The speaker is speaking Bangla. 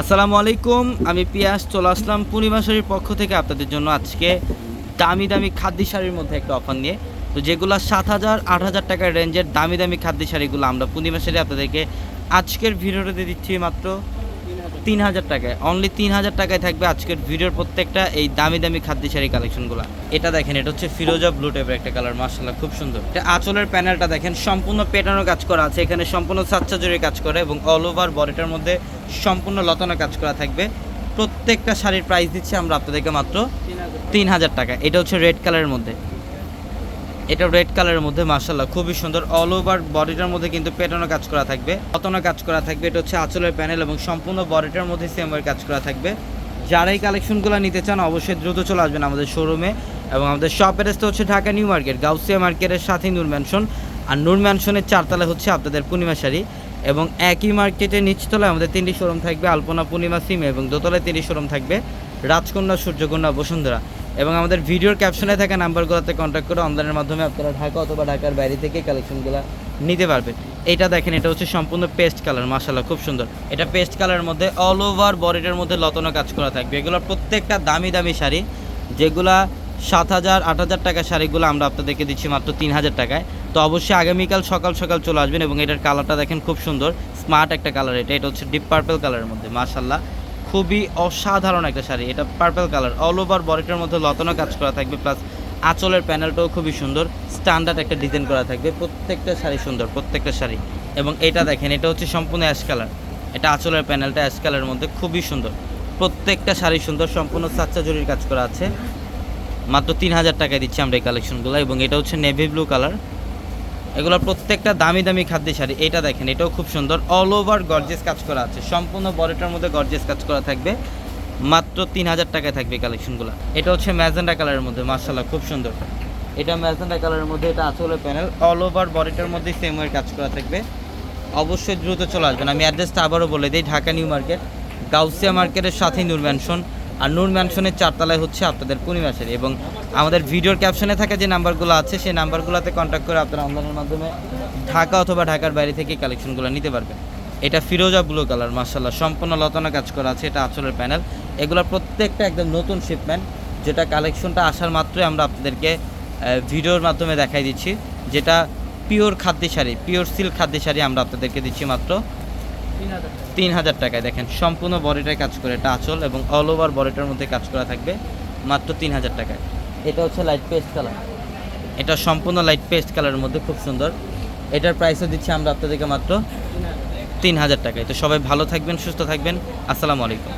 আসসালামু আলাইকুম, আমি পিয়াস, চলে আসলাম পূর্ণিমা শাড়ির পক্ষ থেকে আপনাদের জন্য আজকে দামি দামি খাদ্য শাড়ির মধ্যে একটা অফার নিয়ে। তো যেগুলো সাত হাজার, আট হাজার টাকার রেঞ্জের দামি দামি খাদ্য শাড়িগুলো আমরা পূর্ণিমা শাড়ি আপনাদেরকে আজকের ভিডিওটাতে দিচ্ছি মাত্র। তিন হাজার টাকায় অনলি তিন হাজার টাকায় থাকবে আজকের ভিডিওর প্রত্যেকটা এই দামি দামি খাদ্য শাড়ি কালেকশনগুলো এটা দেখেন, এটা হচ্ছে ফিরোজা ব্লু টাইপের একটা কালার মার্শাল্লাহ খুব সুন্দর। এটা আঁচলের প্যানেলটা দেখেন, সম্পূর্ণ পেটানো কাজ করা আছে, এখানে সম্পূর্ণ সাচ্চা জুড়ে কাজ করে এবং অল ওভার বডিটার মধ্যে সম্পূর্ণ লতানো কাজ করা থাকবে। প্রত্যেকটা শাড়ির প্রাইস দিচ্ছি আমরা আপনাদেরকে মাত্র তিন হাজার টাকা এটা হচ্ছে রেড কালারের মধ্যে। এটা রেড কালারের মধ্যে মার্শাল্লাহ খুবই সুন্দর। অল ওভার বডিটার মধ্যে কিন্তু পেটানো কাজ করা থাকবে পতনো কাজ করা থাকবে। এটা হচ্ছে আঁচলের প্যানেল এবং সম্পূর্ণ বডিটার মধ্যে সেমের কাজ করা থাকবে। যারা এই কালেকশনগুলো নিতে চান, অবশ্যই দ্রুত চলে আসবেন আমাদের শোরুমে এবং আমাদের শপের তো হচ্ছে ঢাকা নিউ মার্কেট গাউসিয়া মার্কেটের সাথে নূর ম্যানশন আর নূর ম্যানশনের চারতলা হচ্ছে আপনাদের পূর্ণিমা শাড়ি। এবং একই মার্কেটের নিচতলায় আমাদের তিনটি শোরুম থাকবে, আলপনা, পূর্ণিমা, সিমে এবং দোতলায় তিনটি শোরুম থাকবে। রাজকন্যা, সূর্যকন্যা, বসুন্ধরা। এবং আমাদের ভিডিওর ক্যাপশনে থাকা নাম্বারগুলোতে কন্ট্যাক্ট করে অনলাইনের মাধ্যমে আপনারা ঢাকা অথবা ঢাকার বাইরে থেকে কালেকশনগুলো নিতে পারবেন। এটা দেখেন, এটা হচ্ছে সম্পূর্ণ পেস্ট কালার মাসাল্লাহ খুব সুন্দর। এটা পেস্ট কালারের মধ্যে অল ওভার বডিটার মধ্যে লতনো কাজ করা থাকবে। এগুলোর প্রত্যেকটা দামি দামি শাড়ি, যেগুলা সাত হাজার, আট হাজার টাকার শাড়িগুলো আমরা আপনাদেরকে দিচ্ছি মাত্র তিন হাজার টাকায়। তো অবশ্যই আগামীকাল সকাল সকাল চলে আসবেন এবং এটার কালারটা দেখেন খুব সুন্দর স্মার্ট একটা কালার এটা। এটা হচ্ছে ডিপ পার্পল কালারের মধ্যে মাশাল্লাহ খুবই অসাধারণ একটা শাড়ি। এটা পার্পল কালার অল ওভার বডিটার মধ্যে লতানো কাজ করা থাকবে প্লাস আঁচলের প্যানেলটাও খুবই সুন্দর স্ট্যান্ডার্ড একটা ডিজাইন করা থাকবে, প্রত্যেকটা শাড়ি সুন্দর, প্রত্যেকটা শাড়ি। এবং এটা দেখেন, এটা হচ্ছে সম্পূর্ণ অ্যাশ কালার এটা আঁচলের প্যানেলটা অ্যাশ কালারের মধ্যে খুবই সুন্দর। প্রত্যেকটা শাড়ি সুন্দর, সম্পূর্ণ সাচ্চা জরির কাজ করা আছে। মাত্র তিন হাজার টাকায় দিচ্ছি আমরা এই কালেকশনগুলো এবং এটা হচ্ছে নেভি ব্লু কালার এগুলোর প্রত্যেকটা দামি দামি খাদ্য শাড়ি। এটা দেখেন, এটাও খুব সুন্দর। অল ওভার গর্জেস কাজ করা আছে। সম্পূর্ণ বডিটার মধ্যে গর্জেস কাজ করা থাকবে। মাত্র তিন হাজার টাকায় থাকবে কালেকশনগুলো। এটা হচ্ছে ম্যাজেন্ডা কালারের মধ্যে মার্শাল্লাহ খুব সুন্দর। এটা ম্যাজেন্ডা কালারের মধ্যে, এটা আঁচলের প্যানেল। অল ওভার বডিটার মধ্যে সেম ওয়ের কাজ করা থাকবে। অবশ্যই দ্রুত চলে আসবেন। আমি অ্যাড্রেসটা আবারও বলে দিই, ঢাকা নিউ মার্কেট, গাউসিয়া মার্কেটের সাথেই নূর ম্যানশন আর নূর ম্যানশনের চারতলায় হচ্ছে আপনাদের পূর্ণিমা শাড়ি এবং আমাদের ভিডিওর ক্যাপশনে থাকা যে নাম্বারগুলো আছে, সেই নাম্বারগুলোতে কন্ট্যাক্ট করে আপনারা অনলাইনের মাধ্যমে ঢাকা অথবা ঢাকার বাইরে থেকে কালেকশনগুলো নিতে পারবেন। এটা ফিরোজা ব্লু কালার মার্শাল্লাহ সম্পূর্ণ লতানো কাজ করা আছে, এটা আঁচলের প্যানেল এগুলোর প্রত্যেকটা একদম নতুন শিপমেন্ট যেটা কালেকশনটা আসার মাত্রই আমরা আপনাদেরকে ভিডিওর মাধ্যমে দেখাই দিচ্ছি। যেটা পিওর খাদ্য শাড়ি পিওর সিল্ক খাদ্য শাড়ি আমরা আপনাদেরকে দিচ্ছি মাত্র তিন হাজার টাকায় দেখেন সম্পূর্ণ বডিটায় কাজ করে এটা আঁচল এবং অল ওভার বডিটার মধ্যে কাজ করা থাকবে মাত্র তিন হাজার টাকায়। এটা হচ্ছে লাইট পেস্ট কালার এটা সম্পূর্ণ লাইট পেস্ট কালারের মধ্যে খুব সুন্দর। এটার প্রাইসও দিচ্ছি আমরা আপনাদেরকে মাত্র তিন হাজার টাকায়। তো সবাই ভালো থাকবেন সুস্থ থাকবেন। আসসালামু আলাইকুম।